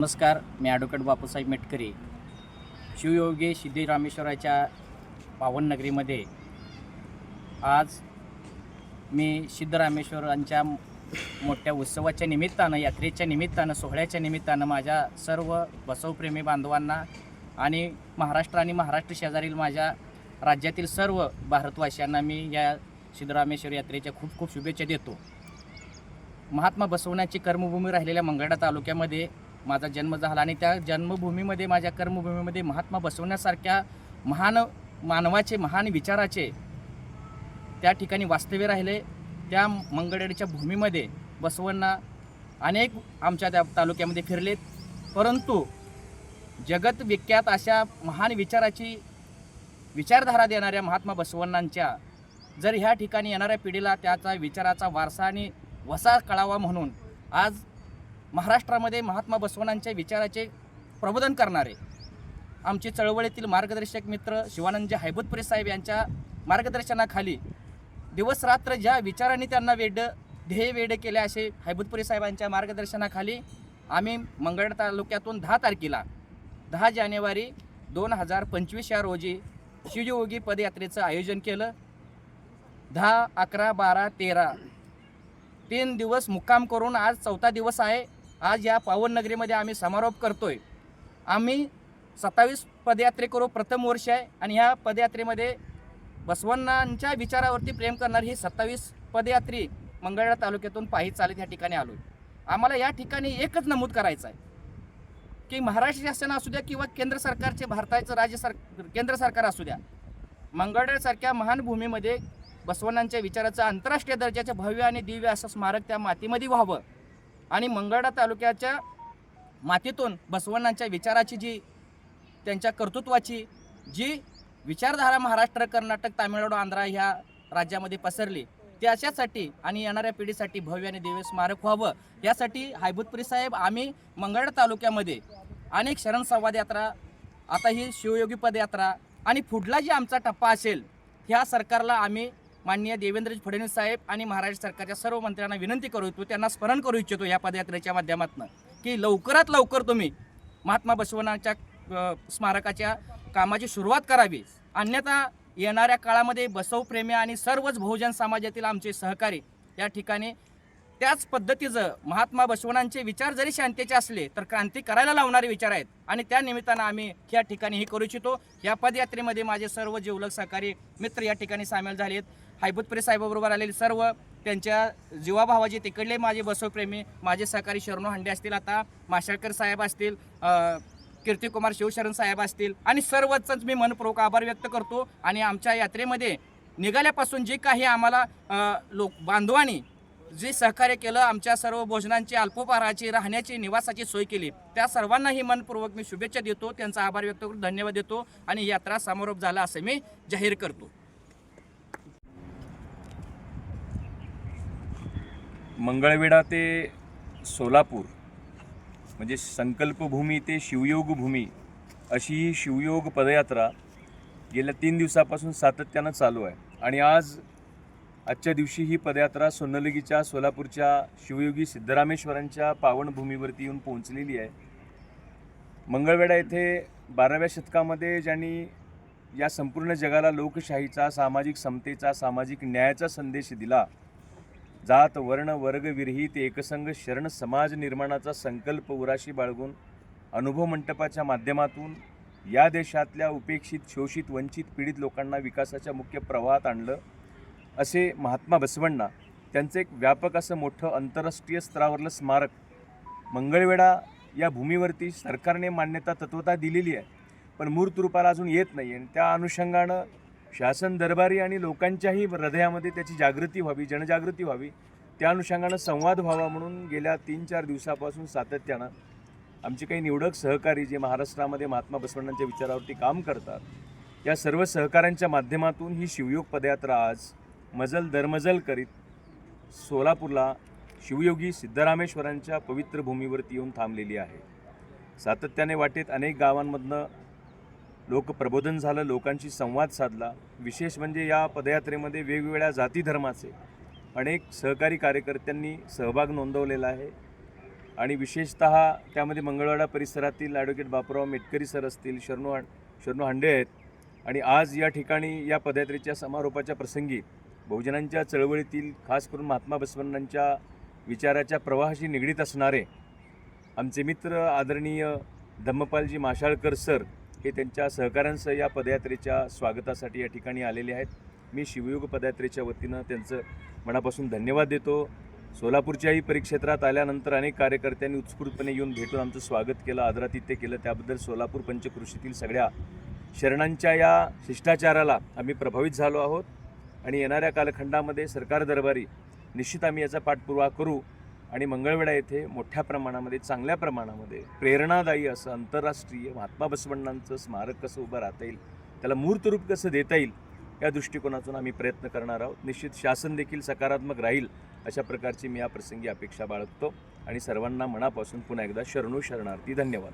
नमस्कार मी ॲडव्होकेट बापूसाहेब मेटकरी. शिवयोगी सिद्धिरामेश्वराच्या पावननगरीमध्ये आज मी सिद्धरामेश्वरांच्या मोठ्या उत्सवाच्या निमित्तानं यात्रेच्या निमित्तानं सोहळ्याच्या निमित्तानं माझ्या सर्व बसवप्रेमी बांधवांना आणि महाराष्ट्र आणि महाराष्ट्र शेजारील माझ्या राज्यातील सर्व भारतवासियांना मी या सिद्धरामेश्वर यात्रेच्या खूप खूप शुभेच्छा देतो. महात्मा बसवण्याची कर्मभूमी राहिलेल्या मंगळा तालुक्यामध्ये माझा जन्म झाला आणि त्या जन्मभूमीमध्ये माझ्या कर्मभूमीमध्ये महात्मा बसवण्यासारख्या महान मानवाचे महान विचाराचे त्या ठिकाणी वास्तव्य राहिले. त्या मंगळवाडीच्या भूमीमध्ये बसवांना अनेक आमच्या त्या तालुक्यामध्ये फिरलेत. परंतु जगत विख्यात अशा महान विचाराची विचारधारा देणाऱ्या महात्मा बसवण्णांच्या जर ह्या ठिकाणी येणाऱ्या पिढीला त्याचा विचाराचा वारसा आणि वसा कळावा म्हणून आज महाराष्ट्रामध्ये महात्मा बसवणांच्या विचाराचे प्रबोधन करणारे आमचे चळवळीतील मार्गदर्शक मित्र शिवानंदजी हैबतपुरे साहेब यांच्या मार्गदर्शनाखाली दिवसरात्र ज्या विचारांनी त्यांना वेड ध्येय वेड केले असे हैबतपुरे साहेबांच्या मार्गदर्शनाखाली आम्ही मंगळ तालुक्यातून दहा तारखेला दहा जानेवारी दोन हजार पंचवीस या रोजी शिवयोगी पदयात्रेचं आयोजन केलं. दहा अकरा बारा तेरा तीन दिवस मुक्काम करून आज चौथा दिवस आहे. आज या पावन नगरीमध्ये आम्ही समारोप करतोय. आम्ही सत्तावीस पदयात्रेकरू प्रथम वर्ष आहे आणि ह्या पदयात्रेमध्ये बसवण्णांच्या विचारावरती प्रेम करणारी ही सत्तावीस पदयात्री मंगळवेढा तालुक्यातून पायी चालत या ठिकाणी आलो आम्हाला या ठिकाणी एकच नमूद करायचं आहे की महाराष्ट्र शासन असू द्या किंवा केंद्र सरकारचे भारताचं राज्य सर केंद्र सरकार असू द्या मंगळवेढ्यासारख्या महान भूमीमध्ये बसवण्णांच्या विचाराचं आंतरराष्ट्रीय दर्जाचं भव्य आणि दिव्य असं स्मारक त्या मातीमध्ये व्हावं. आणि मंगळा तालुक्याच्या मातीतून बसवण्णांच्या विचाराची जी त्यांच्या कर्तृत्वाची जी विचारधारा महाराष्ट्र कर्नाटक तामिळनाडू आंध्रा ह्या राज्यामध्ये पसरली त्याच्यासाठी आणि येणाऱ्या पिढीसाठी भव्य आणि दिव्य स्मारक व्हावं यासाठी हायबुतपुरी साहेब आम्ही मंगळा तालुक्यामध्ये अनेक शरण संवाद यात्रा आता ही शिवयोगी पदयात्रा आणि पुढला जी आमचा टप्पा असेल ह्या सरकारला आम्ही माननीय देवेंद्र फडणवीस साहेब आणि महाराष्ट्र सरकारच्या सर्व मंत्र्यांना विनंती करू इच्छितो त्यांना स्मरण करू इच्छितो या पदयात्रेच्या माध्यमातून की लवकरात लवकर तुम्ही महात्मा बसवनाच्या स्मारकाच्या कामाची सुरुवात करावी. अन्यथा येणाऱ्या काळामध्ये बसवप्रेमी आणि सर्वच बहुजन समाजातील आमचे सहकारी या ठिकाणी त्याच पद्धतीचं महात्मा बसवणांचे विचार जरी शांतीचे असले तर क्रांती करायला लावणारे विचार आहेत. आणि त्या निमित्तानं आम्ही या ठिकाणी हे करू इच्छितो. या पदयात्रेमध्ये माझे सर्व जिवलग सहकारी मित्र या ठिकाणी सामील झाले आहेत. हायबुतपुरे साहेबाबरोबर आलेले सर्व त्यांच्या जीवाभावाचे तिकडले माझे बसवप्रेमी माझे सहकारी शरणो हांडे असतील आता माशाळकर साहेब असतील कीर्तिकुमार शिवशरण साहेब असतील आणि सर्वच मी मनपूर्वक आभार व्यक्त करतो. आणि आमच्या यात्रेमध्ये निघाल्यापासून जे काही आम्हाला लोक बांधवांनी जे सहकार्य केलं आमच्या सर्व भोजनांची अल्पोपहाराची राहण्याची निवासाची सोय केली. त्या सर्वांनाही मनपूर्वक मी शुभेच्छा देतो. त्यांचा आभार व्यक्त करून धन्यवाद देतो आणि यात्रा समारोप झाला असं मी जाहीर करतो. मंगळवेढा ते सोलापूर म्हणजे संकल्पभूमी ते शिवयोग भूमी अशी ही शिवयोग पदयात्रा गेल्या तीन दिवसापासून सातत्यानं चालू आहे. आणि आज आजच्या दिवशी ही पदयात्रा सोनलगीच्या सोलापूरच्या शिवयोगी सिद्धरामेश्वरांच्या पावनभूमीवरती येऊन पोहोचलेली आहे. मंगळवेढा येथे बाराव्या शतकामध्ये ज्यांनी या संपूर्ण जगाला लोकशाहीचा सामाजिक समतेचा सामाजिक न्यायाचा संदेश दिला जात वर्ण वर्ग विरहित एकसंघ शरण समाज निर्माणाचा संकल्प उराशी बाळगून अनुभव मंटपाच्या माध्यमातून या देशातल्या उपेक्षित शोषित वंचित पीडित लोकांना विकासाच्या मुख्य प्रवाहात आणलं. असे महात्मा बसवण्णा त्यांचं एक व्यापक असं मोठं आंतरराष्ट्रीय स्तरावरलं स्मारक मंगळवेढा या भूमीवरती सरकारने मान्यता तत्वता दिलेली आहे. पण मूर्त रूपाला अजून येत नाही आणि त्या अनुषंगानं शासन दरबारी आणि लोकांच्याही हृदयामध्ये त्याची जागृती व्हावी जनजागृती व्हावी त्या अनुषंगानं संवाद व्हावा म्हणून गेल्या तीन चार दिवसापासून सातत्यानं आमचे काही निवडक सहकारी जे महाराष्ट्रामध्ये महात्मा बसवण्णांच्या विचारावरती काम करतात या सर्व सहकाऱ्यांच्या माध्यमातून ही शिवयोग पदयात्रा आज मजल दरमजल करीत सोलापूरला शिवयोगी सिद्धरामेश्वरांच्या पवित्र भूमीवरती येऊन थांबलेली आहे. सातत्याने वाटेत अनेक गावांमधनं लोकप्रबोधन झालं लोकांशी संवाद साधला. विशेष म्हणजे या पदयात्रेमध्ये वेगवेगळ्या जाती धर्माचे अनेक सहकारी कार्यकर्त्यांनी सहभाग नोंदवलेला आहे. आणि विशेषत त्यामध्ये मंगळवाडा परिसरातील ॲडव्होकेट बापूराव मेटकरी सर असतील शरणू हां शरणू हांडे आहेत. आणि आज या ठिकाणी या पदयात्रेच्या समारोपाच्या प्रसंगी बहुजनांच्या चळवळीतील खास करून महात्मा बसवण्णांच्या विचाराच्या प्रवाहाशी निगडीत असणारे आमचे मित्र आदरणीय धम्मपालजी माशाळकर सर हे त्यांच्या सहकाऱ्यांसह या पदयात्रेच्या स्वागतासाठी या ठिकाणी आलेले आहेत. मी शिवयोग पदयात्रेच्या वतीनं त्यांचं मनापासून धन्यवाद देतो. सोलापूरच्याही परिक्षेत्रात आल्यानंतर अनेक कार्यकर्त्यांनी उत्स्फूर्तपणे येऊन भेटून आमचं स्वागत केलं आदरातिथ्य केलं. त्याबद्दल सोलापूर पंचकृषीतील सगळ्या शरणांच्या या शिष्टाचाराला आम्ही प्रभावित झालो आहोत. आणि येणाऱ्या कालखंडामध्ये सरकार दरबारी निश्चित आम्ही याचा पाठपुरावा करू आणि मंगळवेढा येथे मोठ्या प्रमाणामध्ये चांगल्या प्रमाणामध्ये प्रेरणादायी असं आंतरराष्ट्रीय महात्मा बसवण्णांचं स्मारक कसं उभं राहता येईल त्याला मूर्तरूप कसं देता येईल या दृष्टिकोनातून आम्ही प्रयत्न करणार आहोत. निश्चित शासन देखील सकारात्मक राहील अशा प्रकारची मी या प्रसंगी अपेक्षा बाळगतो. आणि सर्वांना मनापासून पुन्हा एकदा शरणू शरणार्थी. धन्यवाद.